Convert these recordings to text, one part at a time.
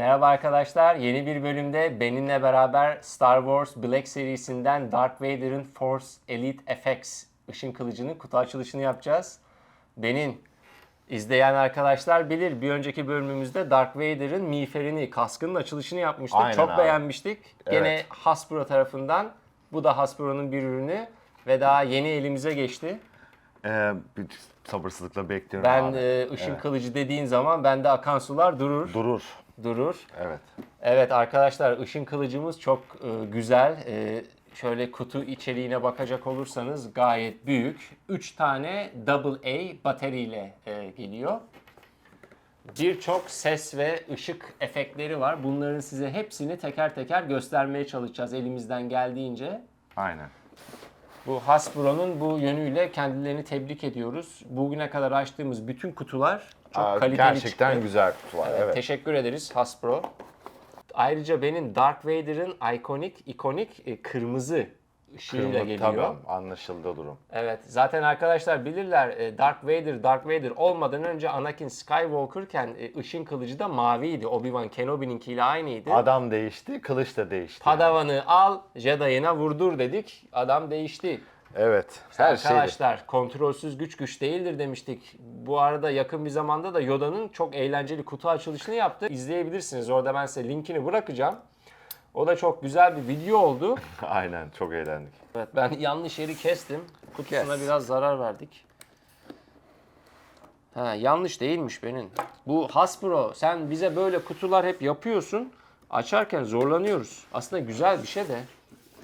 Merhaba arkadaşlar. Yeni bir bölümde benimle beraber Star Wars Black serisinden Darth Vader'ın Force Elite FX ışın kılıcının kutu açılışını yapacağız. Benim izleyen arkadaşlar bilir bir önceki bölümümüzde Darth Vader'ın miğferini, kaskının açılışını yapmıştık. Aynen Çok abi. beğenmiştik. Gene Evet. Hasbro tarafından. Bu da Hasbro'nun bir ürünü ve daha yeni elimize geçti. Ee, sabırsızlıkla bekliyorum Ben abi. e, ışın kılıcı dediğin zaman bende akan sular durur. Durur. Durur. Evet. Evet arkadaşlar ışın kılıcımız çok e, güzel. E, şöyle kutu içeriğine bakacak olursanız gayet büyük. 3 tane AA bataryayla e, geliyor. Birçok ses ve ışık efektleri var. Bunların size hepsini teker teker göstermeye çalışacağız elimizden geldiğince. Aynen. Bu Hasbro'nun bu yönüyle kendilerini tebrik ediyoruz. Bugüne kadar açtığımız bütün kutular çok Aa, kaliteli Gerçekten çıktı. güzel kutular. Evet, Evet. Teşekkür ederiz Hasbro. Ayrıca benim Darth Vader'ın ikonik ikonik e, kırmızı Kırmızı, geliyor. Tamam anlaşıldı durum. Evet. Zaten arkadaşlar bilirler e, Darth Vader Darth Vader olmadan önce Anakin Skywalker'ken e, ışın kılıcı da maviydi. Obi-Wan Kenobi'ninkiyle aynıydı. Adam değişti, kılıç da değişti. Padavan'ı al, Jedi'ına vurdur dedik. Adam değişti. Evet. Her şey. Arkadaşlar kontrolsüz güç güç değildir demiştik. Bu arada yakın bir zamanda da Yoda'nın çok eğlenceli kutu açılışını yaptı. İzleyebilirsiniz. Orada ben size linkini bırakacağım. O da çok güzel bir video oldu. Aynen çok eğlendik. Evet ben yanlış yeri kestim. Kutusuna Kes. biraz zarar verdik. Ha, yanlış değilmiş benim. Bu Hasbro sen bize böyle kutular hep yapıyorsun. Açarken zorlanıyoruz. Aslında güzel bir şey de.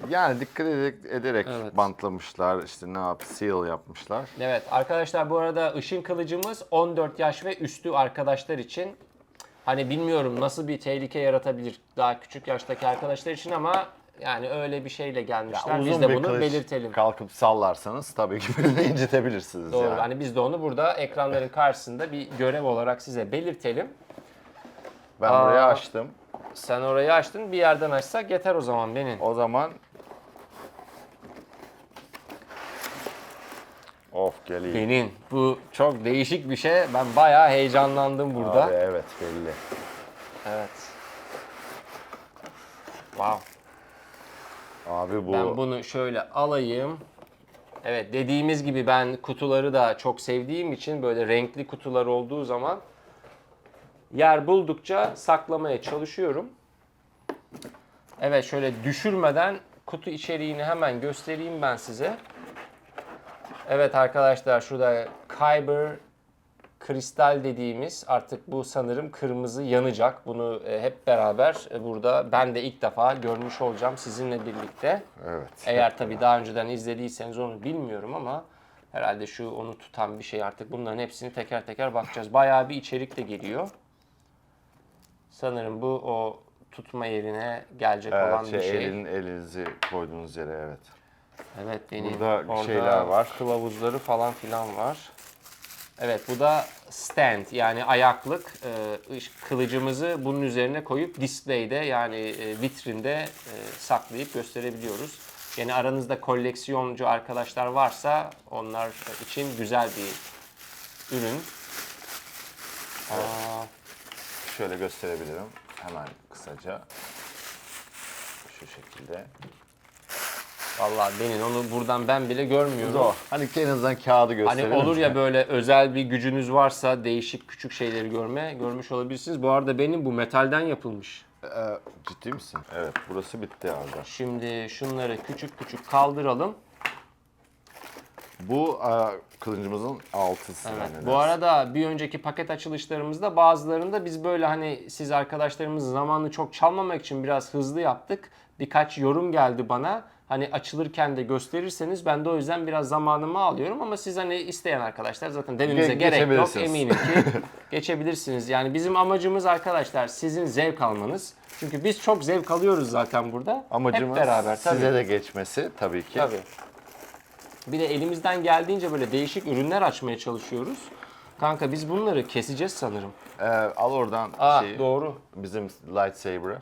Yani dikkat ederek, ederek Evet. bantlamışlar, işte ne yap, seal yapmışlar. Evet arkadaşlar bu arada ışın kılıcımız 14 yaş ve üstü arkadaşlar için. Hani bilmiyorum nasıl bir tehlike yaratabilir daha küçük yaştaki arkadaşlar için ama yani öyle bir şeyle gelmişler. Biz de bunu belirtelim. Kalkıp sallarsanız tabii ki birini incitebilirsiniz Doğru. yani. Hani biz de onu burada ekranların karşısında bir görev olarak size belirtelim. Ben Aa. burayı açtım. Sen orayı açtın bir yerden açsak yeter o zaman benim. O zaman Of geliyor. Benim. Bu çok değişik bir şey. Ben bayağı heyecanlandım burada. Abi evet belli. Evet. Wow. Abi bu Ben bunu şöyle alayım. Evet dediğimiz gibi ben kutuları da çok sevdiğim için böyle renkli kutular olduğu zaman yer buldukça saklamaya çalışıyorum. Evet şöyle düşürmeden kutu içeriğini hemen göstereyim ben size. Evet arkadaşlar şurada Kyber kristal dediğimiz artık bu sanırım kırmızı yanacak. Bunu e, hep beraber e, burada ben de ilk defa görmüş olacağım sizinle birlikte. evet. Eğer tabii daha önceden izlediyseniz onu bilmiyorum ama herhalde şu onu tutan bir şey artık bunların hepsini teker teker bakacağız. Bayağı bir içerik de geliyor. Sanırım bu o tutma yerine gelecek olan Evet, bir şey, şey. elin, elinizi koyduğunuz yere evet. Evet benim Burada orada şeyler var. Kılavuzları falan filan var. Evet bu da stand yani ayaklık. Iş- kılıcımızı bunun üzerine koyup display'de yani e, vitrinde e, saklayıp gösterebiliyoruz. Yani aranızda koleksiyoncu arkadaşlar varsa onlar için güzel bir ürün. Aa, Şöyle gösterebilirim. Hemen kısaca. Şu şekilde. Vallahi benim onu buradan ben bile görmüyorum. Zor. Hani en azından kağıdı Hani gösterelim. olur ya böyle özel bir gücünüz varsa değişik küçük şeyleri görme görmüş olabilirsiniz. Bu arada benim bu metalden yapılmış. Ee, ciddi misin? Evet burası bitti abi. Şimdi şunları küçük küçük kaldıralım. Bu e, kılıncımızın altısı. Evet. Bu arada bir önceki paket açılışlarımızda bazılarında biz böyle hani siz arkadaşlarımız zamanını çok çalmamak için biraz hızlı yaptık. Birkaç yorum geldi bana. Hani açılırken de gösterirseniz ben de o yüzden biraz zamanımı alıyorum ama siz hani isteyen arkadaşlar zaten dememize Ge- gerek yok eminim ki geçebilirsiniz. Yani bizim amacımız arkadaşlar sizin zevk almanız. Çünkü biz çok zevk alıyoruz zaten burada. Amacımız Hep beraber tabii. size de geçmesi tabii ki. Tabii. Bir de elimizden geldiğince böyle değişik ürünler açmaya çalışıyoruz. Kanka biz bunları keseceğiz sanırım. Ee, al oradan Aa şeyi, doğru. bizim lightsaber'ı.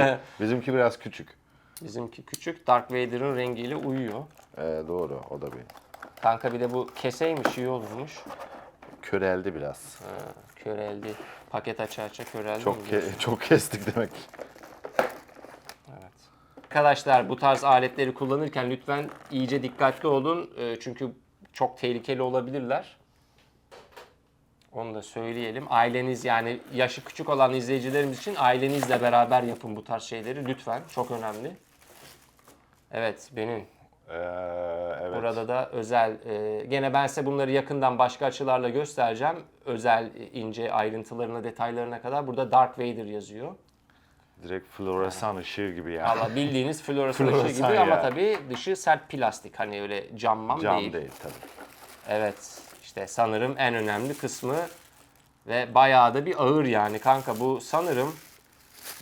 Bizimki biraz küçük. Bizimki küçük. Darth Vader'ın rengiyle uyuyor. Ee, doğru o da bir. Kanka bir de bu keseymiş iyi olurmuş. köreldi biraz. Ha, köreldi. Paket aça aça köreldi. Çok ke- diyorsun? çok kestik demek. Evet. Arkadaşlar bu tarz aletleri kullanırken lütfen iyice dikkatli olun. Ee, Çünkü çok tehlikeli olabilirler. Onu da söyleyelim. Aileniz yani yaşı küçük olan izleyicilerimiz için ailenizle beraber yapın bu tarz şeyleri lütfen. Çok önemli. Evet benim. Ee, evet. Burada da özel, e, gene ben size bunları yakından başka açılarla göstereceğim. Özel e, ince ayrıntılarına, detaylarına kadar. Burada Darth Vader yazıyor. Direkt floresan ışığı gibi ya. Valla bildiğiniz floresan ışığı gibi ama ya. tabii dışı sert plastik. Hani öyle cammam Cam değil. değil, tabii. Evet işte sanırım en önemli kısmı ve bayağı da bir ağır yani kanka bu sanırım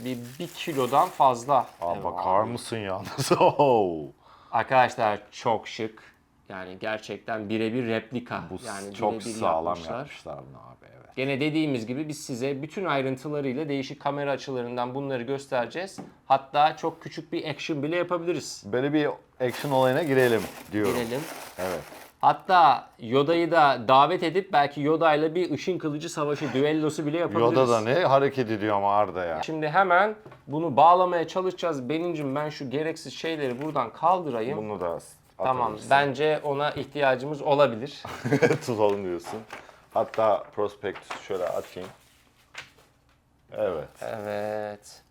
bir, bir kilodan fazla. Evet, bakar abi. mısın yalnız? Oo. Arkadaşlar çok şık. Yani gerçekten birebir replika. Bu yani çok birebir sağlam yapmışlar. yapmışlar bunu abi evet. Gene dediğimiz gibi biz size bütün ayrıntılarıyla değişik kamera açılarından bunları göstereceğiz. Hatta çok küçük bir action bile yapabiliriz. Böyle bir action olayına girelim diyorum. Girelim. Evet. Hatta Yoda'yı da davet edip belki Yoda ile bir ışın kılıcı savaşı düellosu bile yapabiliriz. Yoda da ne hareket ediyor ama Arda ya. Şimdi hemen bunu bağlamaya çalışacağız. Benincim ben şu gereksiz şeyleri buradan kaldırayım. Bunu da tamam atabilirsin. bence ona ihtiyacımız olabilir. tutalım diyorsun. Hatta prospektüs şöyle açayım. Evet. evet.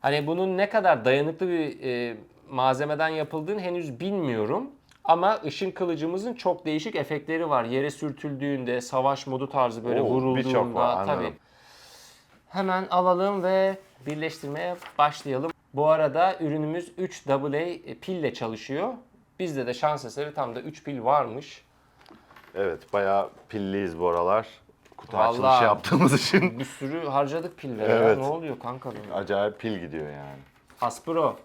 Hani bunun ne kadar dayanıklı bir e, malzemeden yapıldığını henüz bilmiyorum. Ama ışın kılıcımızın çok değişik efektleri var. Yere sürtüldüğünde, savaş modu tarzı böyle Oo, vurulduğunda. birçok var, anladım. tabii. Hemen alalım ve birleştirmeye başlayalım. Bu arada ürünümüz 3 AA pille çalışıyor. Bizde de şans eseri tam da 3 pil varmış. Evet bayağı pilliyiz bu aralar. Kutu Vallahi. açılışı yaptığımız için Bir sürü harcadık pillere. ya. Evet. Ne oluyor kanka? benim? acayip pil gidiyor yani. Aspro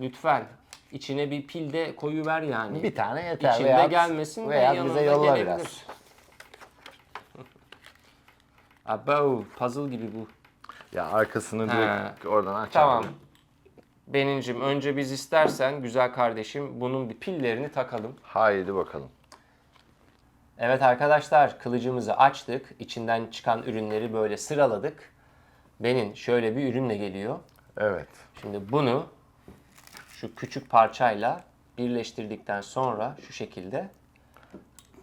lütfen içine bir pil de koyu ver yani. Bir tane yeter. İçinde veya- gelmesin ve veya yanında bize yolla gelebilir. biraz. Abo puzzle gibi bu. Ya arkasını He. direkt oradan aç Tamam. Benincim önce biz istersen güzel kardeşim bunun bir pillerini takalım. Haydi bakalım. Evet arkadaşlar kılıcımızı açtık. İçinden çıkan ürünleri böyle sıraladık. Benim şöyle bir ürünle geliyor. Evet. Şimdi bunu şu küçük parçayla birleştirdikten sonra şu şekilde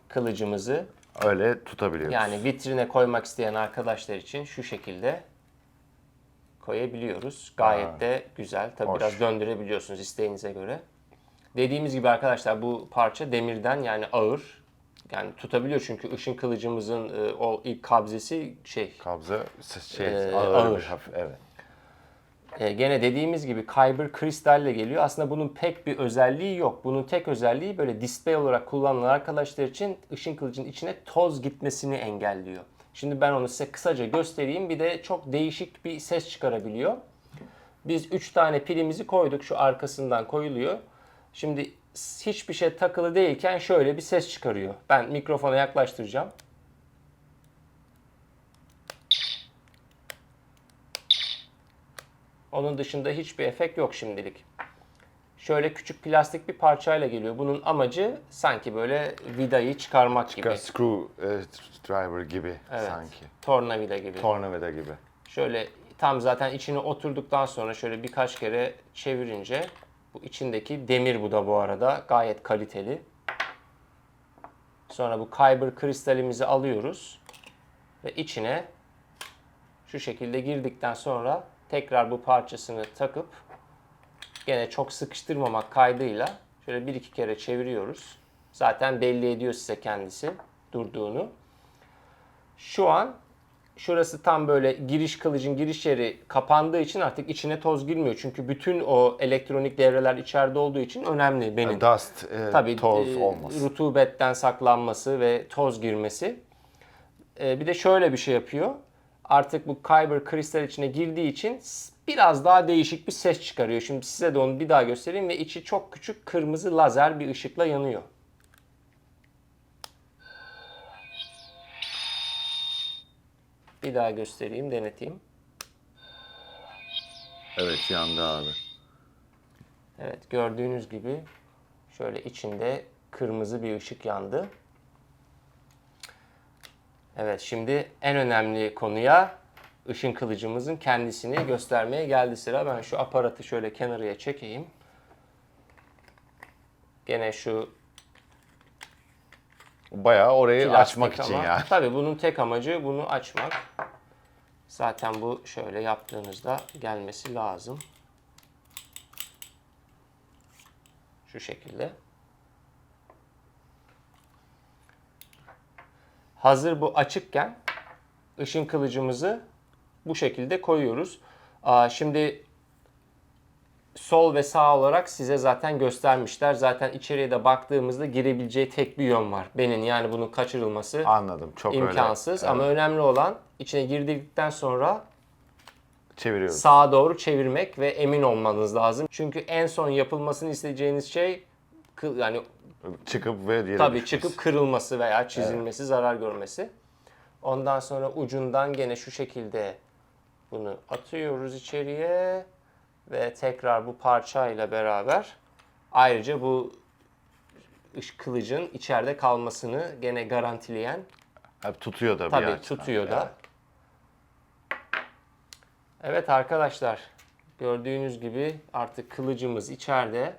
kılıcımızı Öyle tutabiliyoruz. yani vitrine koymak isteyen arkadaşlar için şu şekilde koyabiliyoruz. Gayet Ha. de güzel. Tabii Hoş. biraz döndürebiliyorsunuz isteğinize göre. Dediğimiz gibi arkadaşlar bu parça demirden yani ağır. Yani tutabiliyor çünkü ışın kılıcımızın e, o ilk kabzesi şey Kabza şey Ee, ağır, ağır. bir hafif. Evet. E, gene dediğimiz gibi Kyber kristalle geliyor. Aslında bunun pek bir özelliği yok. Bunun tek özelliği böyle display olarak kullanılan arkadaşlar için ışın kılıcın içine toz gitmesini engelliyor. Şimdi ben onu size kısaca göstereyim. Bir de çok değişik bir ses çıkarabiliyor. Biz 3 tane pilimizi koyduk. Şu arkasından koyuluyor. Şimdi hiçbir şey takılı değilken şöyle bir ses çıkarıyor. Ben mikrofona yaklaştıracağım. Onun dışında hiçbir efekt yok şimdilik. Şöyle küçük plastik bir parçayla geliyor. Bunun amacı sanki böyle vidayı çıkarmak gibi. Screw e, driver gibi Evet. sanki. Tornavida gibi. Tornavida gibi. Şöyle tam zaten içine oturduktan sonra şöyle birkaç kere çevirince bu içindeki demir bu da bu arada gayet kaliteli. Sonra bu kyber kristalimizi alıyoruz ve içine şu şekilde girdikten sonra tekrar bu parçasını takıp gene çok sıkıştırmamak kaydıyla şöyle bir iki kere çeviriyoruz. Zaten belli ediyor size kendisi durduğunu. Şu an şurası tam böyle giriş kılıcın giriş yeri kapandığı için artık içine toz girmiyor. Çünkü bütün o elektronik devreler içeride olduğu için önemli benim. Dust, e, Tabii toz e, olmasın. rutubetten saklanması ve toz girmesi. E, bir de şöyle bir şey yapıyor. Artık bu kyber kristal içine girdiği için biraz daha değişik bir ses çıkarıyor. Şimdi size de onu bir daha göstereyim ve içi çok küçük kırmızı lazer bir ışıkla yanıyor. Bir daha göstereyim, deneteyim. Evet yandı abi. Evet gördüğünüz gibi şöyle içinde kırmızı bir ışık yandı. Evet şimdi en önemli konuya ışın kılıcımızın kendisini göstermeye geldi sıra. Ben şu aparatı şöyle kenarıya çekeyim. Gene şu Bayağı orayı plastik açmak için ama- yani. Tabii bunun tek amacı bunu açmak. Zaten bu şöyle yaptığınızda gelmesi lazım. Şu şekilde. Hazır bu açıkken ışın kılıcımızı bu şekilde koyuyoruz. Şimdi sol ve sağ olarak size zaten göstermişler. Zaten içeriye de baktığımızda girebileceği tek bir yön var. Benim yani bunun kaçırılması Anladım. Çok öyle. imkansız. Evet. Ama önemli olan içine girdikten sonra Çeviriyoruz. sağa doğru çevirmek ve emin olmanız lazım. Çünkü en son yapılmasını isteyeceğiniz şey yani Çıkıp ve yere tabii düşmesi. çıkıp kırılması veya çizilmesi, zarar görmesi. Ondan sonra ucundan gene şu şekilde bunu atıyoruz içeriye ve tekrar bu parçayla beraber ayrıca bu kılıcın içeride kalmasını gene garantileyen Hep tutuyor da bir Tabii açıdan. tutuyor da. Evet arkadaşlar gördüğünüz gibi artık kılıcımız içeride.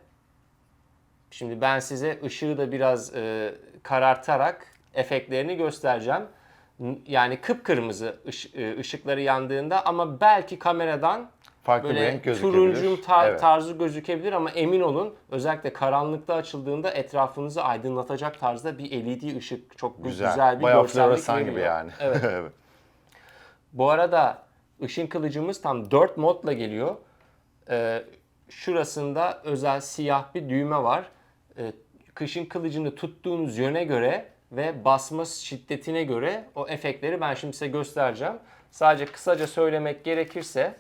Şimdi ben size ışığı da biraz e, karartarak efektlerini göstereceğim. Yani kıpkırmızı ış- e, ışıkları yandığında ama belki kameradan Farklı bir böyle renk gözükebilir. turuncum tar- Evet. tarzı gözükebilir ama emin olun özellikle karanlıkta açıldığında etrafınızı aydınlatacak tarzda bir LED ışık çok güzel, Güzel. bir Bayağı görsellik floresan gibi veriyor. yani. Evet. evet. Bu arada ışın kılıcımız tam 4 modla geliyor. Ee, şurasında özel siyah bir düğme var. Ee, kışın kılıcını tuttuğunuz yöne göre ve basma şiddetine göre o efektleri ben şimdi size göstereceğim. Sadece kısaca söylemek gerekirse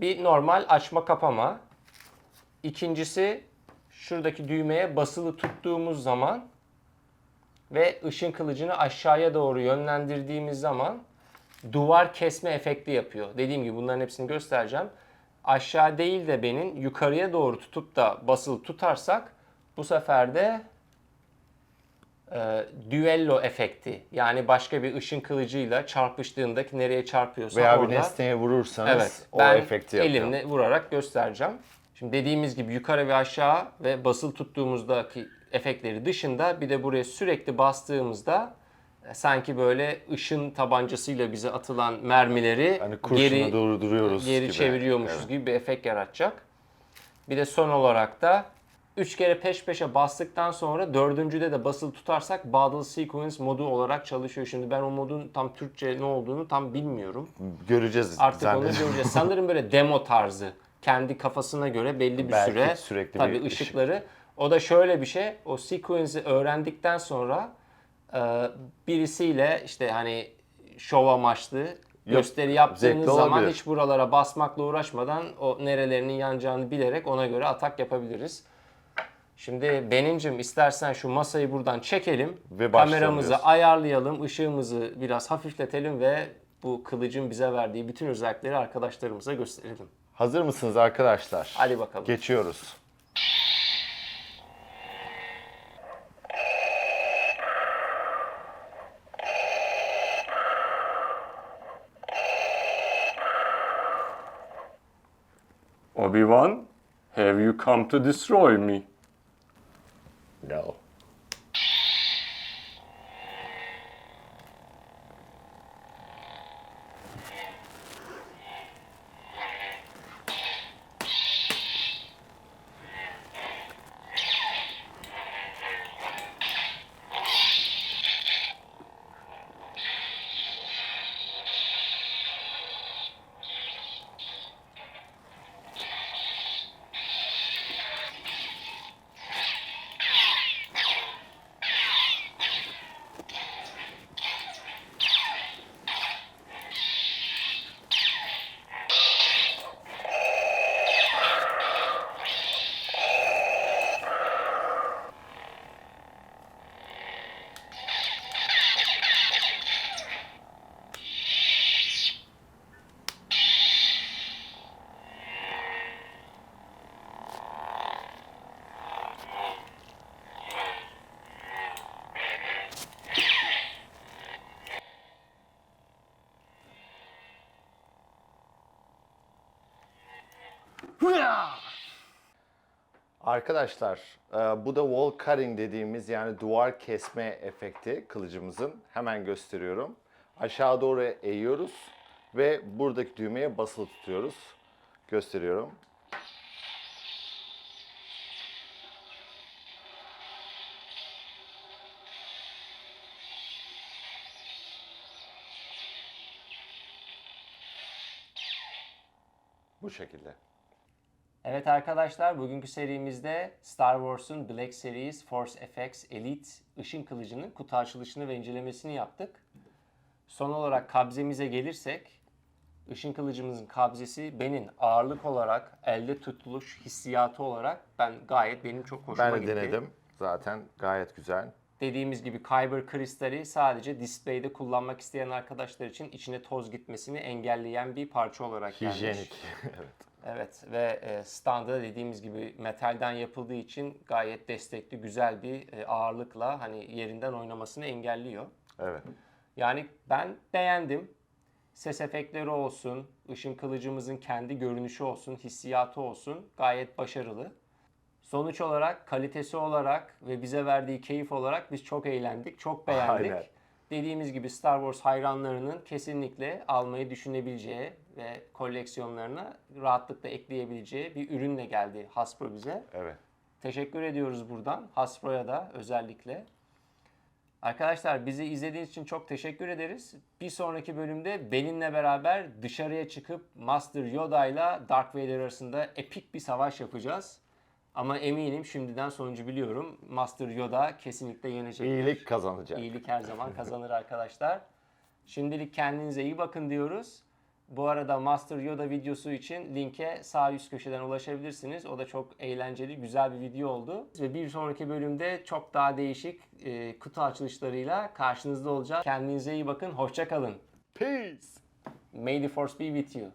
bir normal açma kapama. İkincisi şuradaki düğmeye basılı tuttuğumuz zaman ve ışın kılıcını aşağıya doğru yönlendirdiğimiz zaman duvar kesme efekti yapıyor. Dediğim gibi bunların hepsini göstereceğim. Aşağı değil de benim yukarıya doğru tutup da basılı tutarsak bu sefer de e, düello efekti yani başka bir ışın kılıcıyla çarpıştığında ki nereye çarpıyorsa Veya orada bir nesneye vurursanız Evet. o ben efekti yapıyor. elimle vurarak göstereceğim. Şimdi dediğimiz gibi yukarı ve aşağı ve basılı tuttuğumuzdaki efektleri dışında bir de buraya sürekli bastığımızda sanki böyle ışın tabancasıyla bize atılan mermileri kurşunu geri durduruyoruz geri gibi. çeviriyormuşuz Evet. gibi bir efekt yaratacak. Bir de son olarak da 3 kere peş peşe bastıktan sonra dördüncüde de basılı tutarsak Battle Sequence modu olarak çalışıyor. Şimdi ben o modun tam Türkçe ne olduğunu tam bilmiyorum. Göreceğiz. Artık onu göreceğiz. Sanırım böyle demo tarzı. Kendi kafasına göre belli bir Belki süre sürekli tabii bir ışık. ışıkları. O da şöyle bir şey. O sequence'i öğrendikten sonra e, birisiyle işte hani şov amaçlı gösteri yaptığınız zevkli zaman olabilir. hiç buralara basmakla uğraşmadan o nerelerinin yanacağını bilerek ona göre atak yapabiliriz. Şimdi Benimcim istersen şu masayı buradan çekelim. Ve başlayalım kameramızı diyorsun. ayarlayalım, ışığımızı biraz hafifletelim ve bu kılıcın bize verdiği bütün özellikleri arkadaşlarımıza gösterelim. Hazır mısınız arkadaşlar? Hadi bakalım. Geçiyoruz. Obi-Wan, have you come to destroy me? No. Arkadaşlar e, bu da wall cutting dediğimiz yani duvar kesme efekti kılıcımızın. Hemen gösteriyorum. Aşağı doğru eğiyoruz ve buradaki düğmeye basılı tutuyoruz. Gösteriyorum. Bu şekilde. Evet arkadaşlar bugünkü serimizde Star Wars'un Black Series Force FX Elite ışın kılıcının kutu açılışını ve incelemesini yaptık. Son olarak kabzemize gelirsek ışın kılıcımızın kabzesi benim ağırlık olarak elde tutuluş hissiyatı olarak ben gayet benim çok hoşuma Ben de gitti. denedim. Zaten gayet güzel. Dediğimiz gibi Kyber kristali sadece display'de kullanmak isteyen arkadaşlar için içine toz gitmesini engelleyen bir parça olarak gelmiş. Hijyenik. evet. Evet ve e, standı dediğimiz gibi metalden yapıldığı için gayet destekli, güzel bir e, ağırlıkla hani yerinden oynamasını engelliyor. Evet. Yani ben beğendim. Ses efektleri olsun, ışın kılıcımızın kendi görünüşü olsun, hissiyatı olsun gayet başarılı. Sonuç olarak, kalitesi olarak ve bize verdiği keyif olarak biz çok eğlendik, çok beğendik. Aynen. Dediğimiz gibi Star Wars hayranlarının kesinlikle almayı düşünebileceği ve koleksiyonlarına rahatlıkla ekleyebileceği bir ürünle geldi Hasbro bize. Evet. Teşekkür ediyoruz buradan Hasbro'ya da özellikle. Arkadaşlar bizi izlediğiniz için çok teşekkür ederiz. Bir sonraki bölümde benimle beraber dışarıya çıkıp Master Yoda ile Darth Vader arasında epik bir savaş yapacağız. Ama eminim şimdiden sonucu biliyorum. Master Yoda kesinlikle yenecek. İyilik kazanacak. İyilik her zaman kazanır arkadaşlar. Şimdilik kendinize iyi bakın diyoruz. Bu arada Master Yoda videosu için linke sağ üst köşeden ulaşabilirsiniz. O da çok eğlenceli, güzel bir video oldu. Ve bir sonraki bölümde çok daha değişik e, kutu açılışlarıyla karşınızda olacağız. Kendinize iyi bakın, hoşça kalın. Peace. May the Force be with you.